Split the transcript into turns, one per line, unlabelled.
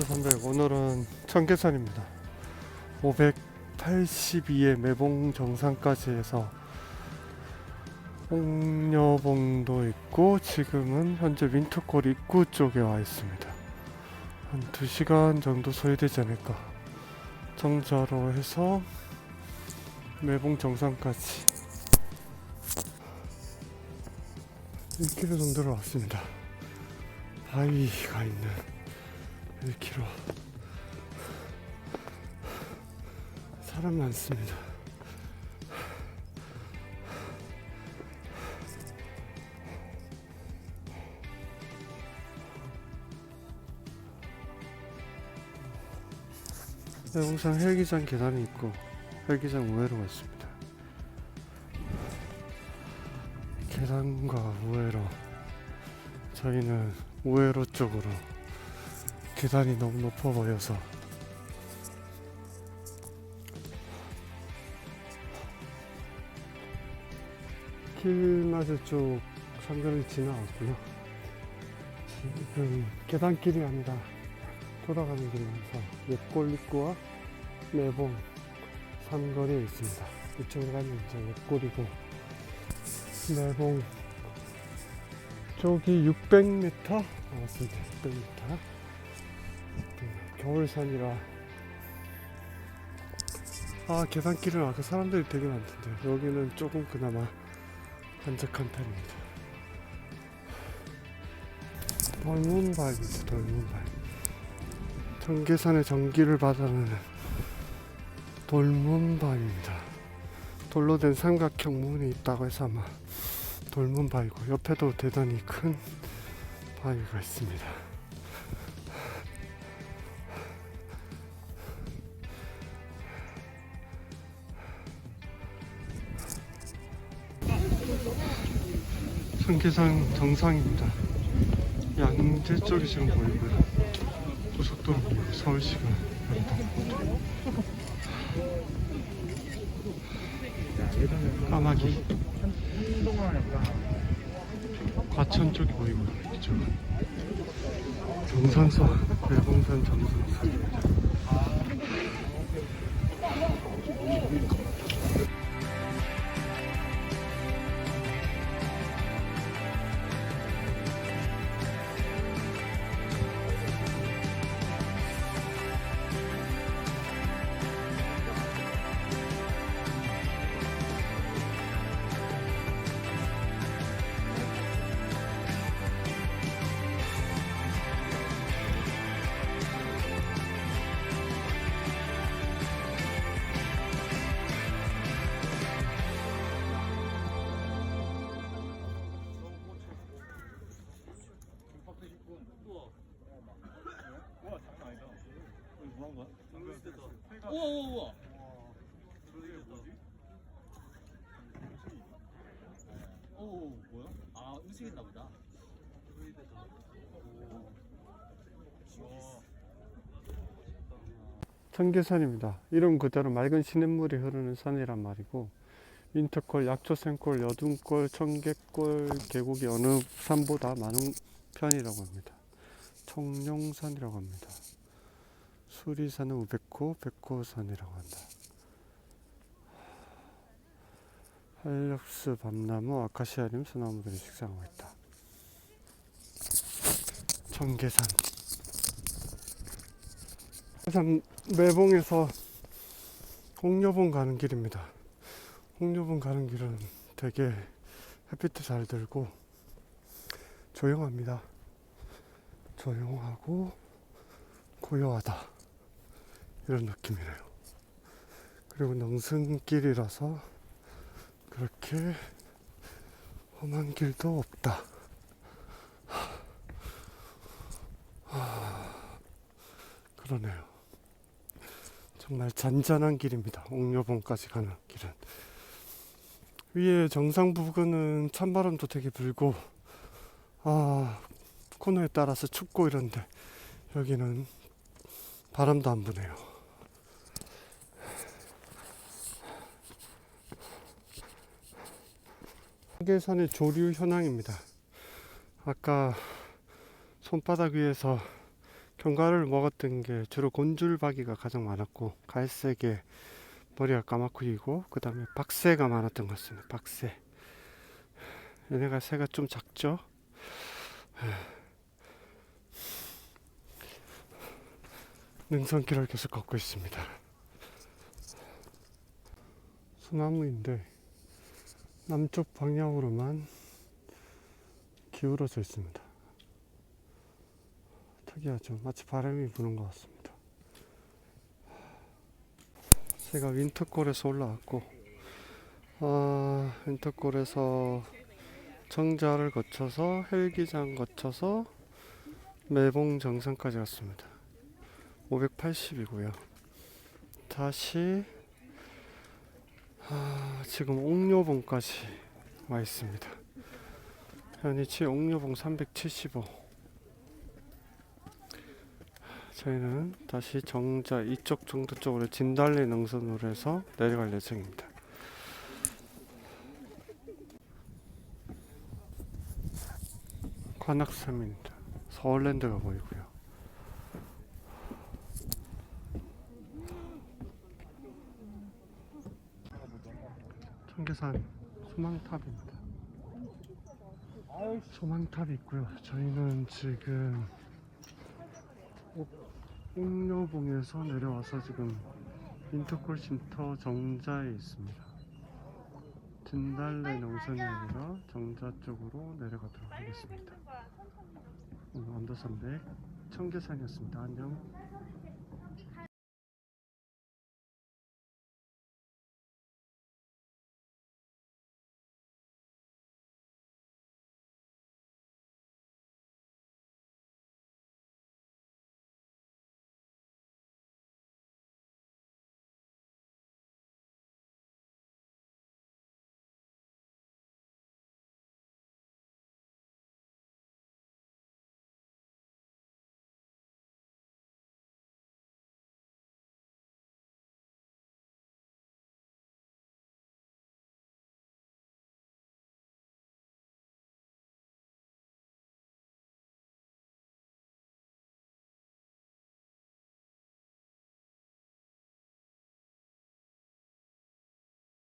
아스팔트 300 오늘은 청계산입니다. 582의 매봉 정상까지 해서 옥녀봉도 있고 지금은 현재 윈터콜 입구 쪽에 와 있습니다. 한 2시간 정도 소요되지 않을까 정자로 해서 매봉 정상까지 1km 정도로 왔습니다. 바위가 있는 1km 사람 많습니다. 대봉산 헬기장 계단이 있고 헬기장 우회로가 있습니다. 계단과 우회로 저희는 우회로 쪽으로 계단이 너무 높아 보여서 길마저 쪽 상가를 지나왔고요. 지금 계단길이 아니라 돌아가는 길이라서 옆골 입구와 매봉 삼거리에 있습니다. 이쪽으로 가면 이제 옆골이고 매봉 쪽이 600m 나왔습니다. 600m. 겨울산이라 아 계단길은 아까 사람들이 되게 많던데 여기는 조금 그나마 한적한 편입니다. 돌문바입니다. 돌문바. 청계산의 전기를 받아내는 돌문바입니다. 돌로 된 삼각형 문이 있다고 해서 아마 돌문바이고 옆에도 대단히 큰 바위가 있습니다. 청계산 정상입니다. 양재 쪽이 지금 보이고요. 고속도로 보이고 서울시가 까마귀 과천 쪽이 보이고요. 이쪽은 정상서 대봉산 정상서
우와 우와 우와 오 뭐야? 아 음식했나 보다
청계산입니다. 이름 그대로 맑은 시냇물이 흐르는 산이란 말이고 윈터콜, 약초생골, 여둔골, 청계골 계곡이 어느 산보다 많은 편이라고 합니다. 청룡산이라고 합니다. 수리산은 우백호, 백호산이라고 한다. 한력스, 밤나무, 아카시아림, 소나무들이 식상하고 있다. 청계산. 산 매봉에서 홍려봉 가는 길입니다. 홍려봉 가는 길은 되게 햇빛도 잘 들고 조용합니다. 조용하고 고요하다. 이런 느낌이네요. 그리고 능선길이라서 그렇게 험한 길도 없다. 하, 그러네요. 정말 잔잔한 길입니다. 옥녀봉까지 가는 길은. 위에 정상 부근은 찬바람도 되게 불고, 아, 코너에 따라서 춥고 이런데, 여기는 바람도 안 부네요. 한계산의 조류 현황입니다. 아까 손바닥 위에서 견과를 먹었던 게 주로 곤줄박이가 가장 많았고 갈색에 머리가 까맣고 이고 그 다음에 박새가 많았던 것 같습니다. 박새. 얘네가 새가 좀 작죠? 능선길을 계속 걷고 있습니다. 소나무인데 남쪽 방향으로만 기울어져 있습니다. 특이하죠. 마치 바람이 부는 것 같습니다. 제가 윈터골에서 올라왔고, 아, 윈터골에서 정자를 거쳐서 헬기장 거쳐서 매봉 정상까지 왔습니다. 580이고요. 다시 아, 지금 옥녀봉까지 와 있습니다. 현위치 옥녀봉 375. 저희는 다시 정자 이쪽 정도 쪽으로 진달래 능선으로 해서 내려갈 예정입니다. 관악산입니다. 서울랜드가 보이고요. 청계산 소망탑입니다. 소망탑이 있고요. 저희는 지금 옥녀봉에서 내려와서 지금 인터콜 쉼터 정자에 있습니다. 진달래 농선이 아니라 정자 쪽으로 내려가도록 하겠습니다. 오늘 언더선백 청계산이었습니다. 안녕.